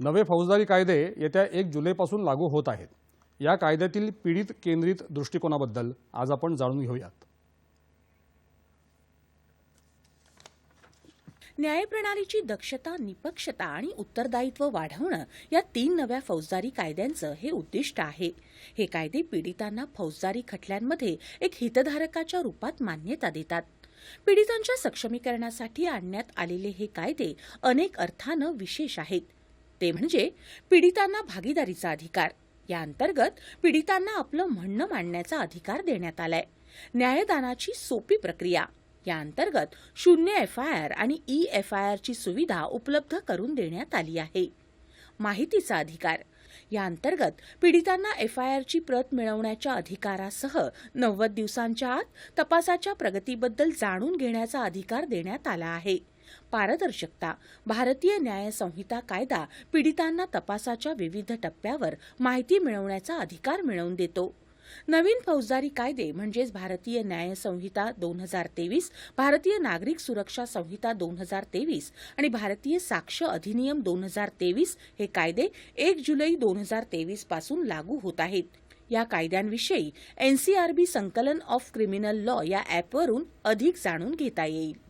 नवे फौजदारी कायदे येत्या एक जुलैपासून लागू होत आहेत. या कायद्यातील पीडित केंद्रित दृष्टिकोनाबद्दल आज आपण जाणून घेऊयात. न्यायप्रणालीची दक्षता निपक्षता आणि उत्तरदायित्व वाढवणं या तीन नव्या फौजदारी कायद्यांचं हे उद्दिष्ट आहे. हे कायदे पीडितांना फौजदारी खटल्यांमध्ये एक हितधारकाच्या रूपात मान्यता देतात. पीडितांच्या सक्षमीकरणासाठी आणण्यात आलेले हे कायदे अनेक अर्थानं विशेष आहेत. ते म्हणजे पीडितांना भागीदारीचा अधिकार. या अंतर्गत पीडितांना आपलं म्हणणं मांडण्याचा अधिकार देण्यात आलाय. न्यायदानाची सोपी प्रक्रिया. या अंतर्गत शून्य एफ आय आर आणि ई एफ आय आरची सुविधा उपलब्ध करून देण्यात आली आहे. माहितीचा अधिकार. या अंतर्गत पीडितांना एफ आय आरची प्रत मिळवण्याच्या अधिकारासह नव्वद दिवसांच्या आत तपासाच्या प्रगतीबद्दल जाणून घेण्याचा अधिकार देण्यात आला आहे. पारदर्शकता भारतीय न्याय संहिता कायदा पीडितांना तपासाच्या विविध टप्प्यावर माहिती मिळवण्याचा अधिकार मिळवून देतो. नवीन फौजदारी कायदे म्हणजेच भारतीय न्याय संहिता दोन हजार तेवीस भारतीय नागरिक सुरक्षा संहिता दोन हजार तेवीस आणि भारतीय साक्ष अधिनियम दोन हजार तेवीस हे कायदे एक जुलै दोन हजार तेवीसपासून लागू होत आहेत. या कायद्यांविषयी एनसीआरबी संकलन ऑफ क्रिमिनल लॉ या ॲपवरून अधिक जाणून घेता येईल.